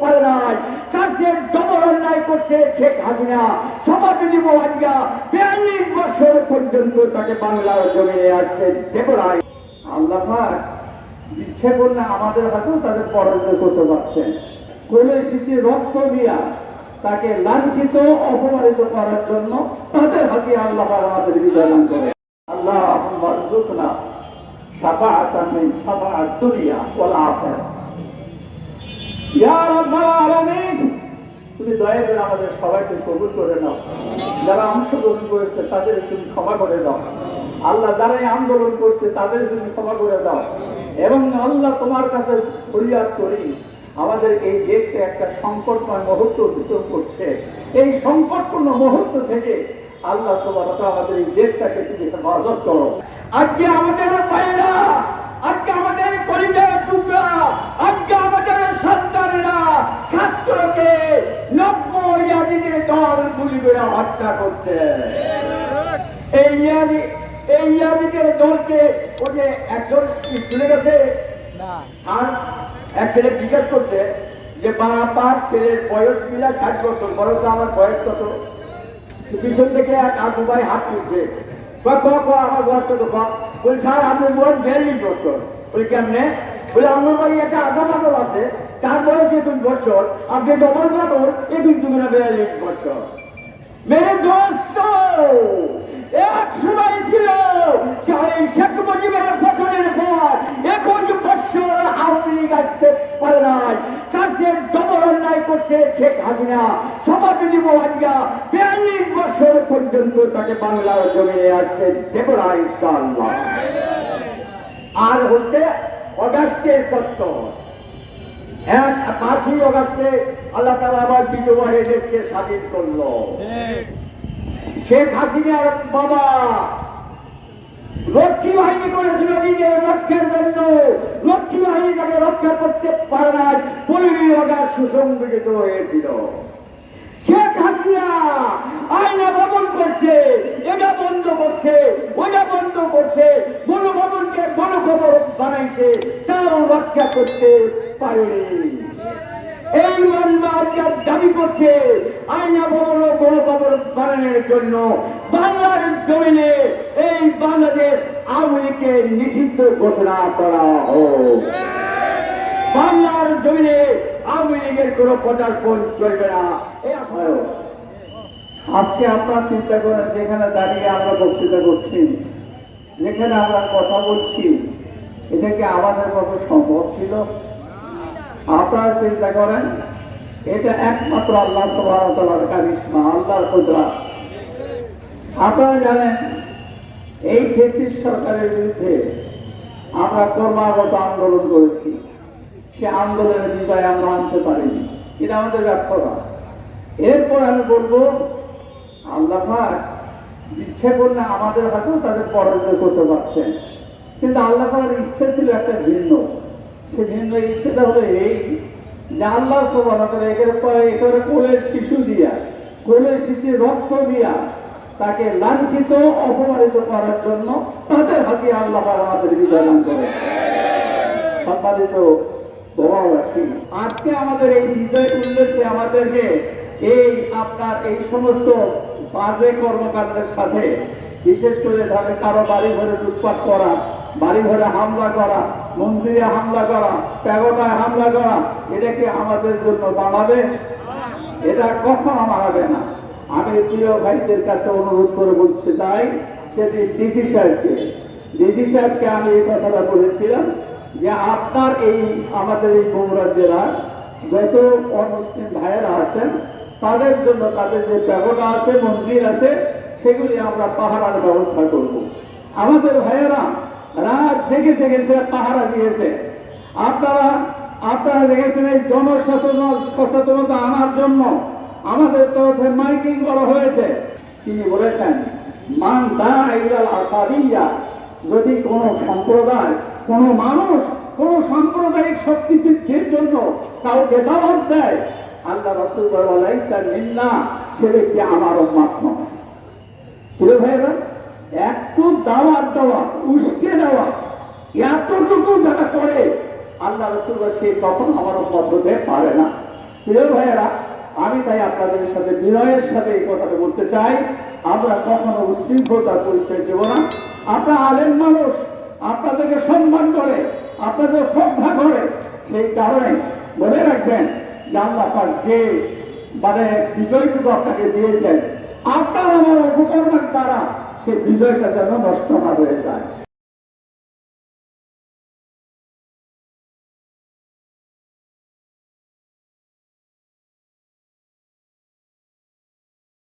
পারে নাই সে ডবল অন্যায় করছে মহাজিয়া বিয়াল্লিশ বছর পর্যন্ত তাকে বাংলার আসতে দেব নাই আল্লাহ ইচ্ছে করলে আমাদের হাতেও তাদের করতে পারছেন রক্ত দিয়া তাকে লাঞ্ছিত অপমানিত করার জন্য তাদের হাতে আল্লাহ আমাদের বিজয় করে আল্লাহ শাফাআতান আমাদের সবাইকে কবুল করে যারা অংশগ্রহণ করেছে, তাদের তুমি ক্ষমা করে দাও। আল্লাহ যারা এই আন্দোলন করছে, তাদের তুমি ক্ষমা করে দাও। এবং আল্লাহ তোমার কাছে ফরিয়াদ করি, আমাদের এই দেশকে একটা সংকটময় মুহূর্ত অতিক্রম করছে। এই সংকটপূর্ণ মুহূর্ত থেকে আল্লাহ সবার আমাদের এই দেশটাকে তুমি হেফাজত করো। আজকে আমাদের পায়রা আজকে আমাদের কলিজার টুকরা আজকে আমাদের সন্তানেরা ছাত্রকে নব্বই ইয়াজিদের দল গুলি করে হত্যা করছে। এই ইয়াজি এই ইয়াজিদের দলকে ওই যে একজন চলে গেছে? আর এক ছেলে জিজ্ঞেস করছে যে বাপার ছেলের বয়স মিলা ষাট বছর বরং আমার বয়স কত? পিছন থেকে এক আবু ভাই হাত তুলছে। আমার বয়স বলি, স্যার, আপনার বয়স বছর। বলি, কেমনে? বলে একটা আধা আছে। তার বয়স বছর। আপনি বছর। মেরে দোস্ত! এক সময় ছিল শেখ মুজিবের পতনের পর। একুশ বছর আওয়ামী লীগ আসতে পারে নাই। সে ডবল অন্যায় করছে শেখ হাসিনা। সমাজনী মহাজিয়া বিয়াল্লিশ বছর পর্যন্ত তাকে বাংলার জমিনে আসতে দেব না ইনশাআল্লাহ। আর হচ্ছে অগাস্টের চত্বর এক পাঁচই অগাস্টে আল্লাহ তালা আবার দ্বিতীয়বারে দেশকে স্বাধীন করল। শেখ হাসিনার বাবা রক্ষী বাহিনী করেছিল নিজের রক্ষার জন্য, রক্ষী বাহিনী তাকে রক্ষা করতে পারে নাই অগাস্ট সুসংগঠিত হয়েছিল। শেখ হাসিনা আয়না ভবন করছে এটা বন্ধ করছে ওটা বন্ধ করছে, গণভবনকে গণখবর বানাইছে, তাও রক্ষা করতে পারেনি। এই মানবাধিকার দাবি করছে আইনা জন্য বাংলার জমিনে এই বাংলাদেশ আওয়ামী লীগকে নিষিদ্ধ ঘোষণা করা হোক। বাংলার জমিনে আওয়ামী লীগের কোনো পদার্পণ চলবে না। আজকে আপনারা চিন্তা করেন যেখানে দাঁড়িয়ে আমরা বক্তৃতা করছি, যেখানে আমরা কথা বলছি, এটা কি আমাদের পক্ষে সম্ভব ছিল? আপনারা চিন্তা করেন, এটা একমাত্র আল্লাহ সবার কারিশমা আল্লাহর কুদরা আপনারা জানেন, এই ফেসিস সরকারের বিরুদ্ধে আমরা ক্রমাগত আন্দোলন করেছি। সে আন্দোলনের বিজয় আমরা আনতে পারিনি। এটা আমাদের ব্যর্থতা। এরপর আমি বলব, আল্লাহ ইচ্ছে করলে আমাদের হাতেও তাদের পরাজয় করতে পারছেন কিন্তু আল্লাহ ইচ্ছে ছিল একটা ভিন্ন। সে ভিন্ন ইচ্ছেটা হলো এই যে আল্লাহ পরে একেবারে কোলের শিশু দিয়া কোলের শিশু রক্ত দিয়া তাকে লাঞ্ছিত অপমানিত করার জন্য তাদের হাতে আল্লাহ আমাদের দান করে সম্পাদিত আজকে আমাদের এই বিজয় উল্লেসে আমাদেরকে এই আপনার এই সমস্ত বাজে কর্মকাণ্ডের সাথে বিশেষ করে ধরে কারও বাড়ি ঘরে লুটপাট করা, বাড়ি ঘরে হামলা করা মন্দিরে হামলা করা, প্যাগোটায় হামলা করা, এটা কি আমাদের জন্য বাড়াবে এটা কখনো মানাবে না। আমি প্রিয় ভাইদের কাছে অনুরোধ করে বলতে চাই, সেদিন ডিসি সাহেবকে ডিসি সাহেবকে আমি এই কথাটা বলেছিলাম যে আপনার এই আমাদের এই বগুড়া জেলার যত অমুসলিম ভাইয়েরা আছেন, তাদের জন্য তাদের যে ব্যবসা আছে, মন্দির আছে, সেগুলি আমরা পাহারার ব্যবস্থা করব। আমাদের ভাইয়েরা রাত জেগে জেগে সে পাহারা দিয়েছে। আপনারা আপনারা দেখেছেন এই জনসচেতন সচেতনতা আনার জন্য আমাদের তরফে মাইকিং করা হয়েছে। তিনি বলেছেন, মান দা ইলাল আসাদিয়া। যদি কোন সম্প্রদায়, কোন মানুষ কোন সাম্প্রদায়িক শক্তি বৃদ্ধির জন্য কাউকে দাওয়াত দেয়, আল্লাহ রসুল নিন্না সে ব্যক্তি আমার নয়। প্রিয় ভাইরা একটু দাওয়াত দেওয়া, উস্কে দেওয়া, এতটুকু যারা করে আল্লাহ রসুল সে তখন আমার হতে পারে না। প্রিয় ভাইয়েরা, আমি তাই আপনাদের সাথে, বিনয়ের সাথে এই কথাটা বলতে চাই। আমরা কখনো উশৃঙ্খলতার পরিচয় দেব না। আপনার আলেম মানুষ, আপনাদেরকে সম্মান করে, আপনাদের শ্রদ্ধা করে, সেই কারণে মনে রাখবেন যে আল্লাহ পাক যে মানে বিজয়টুকু আপনাকে দিয়েছেন, আপনার আমার উপকরণের দ্বারা সেই বিজয়টা যেন নষ্ট না হয়ে যায়।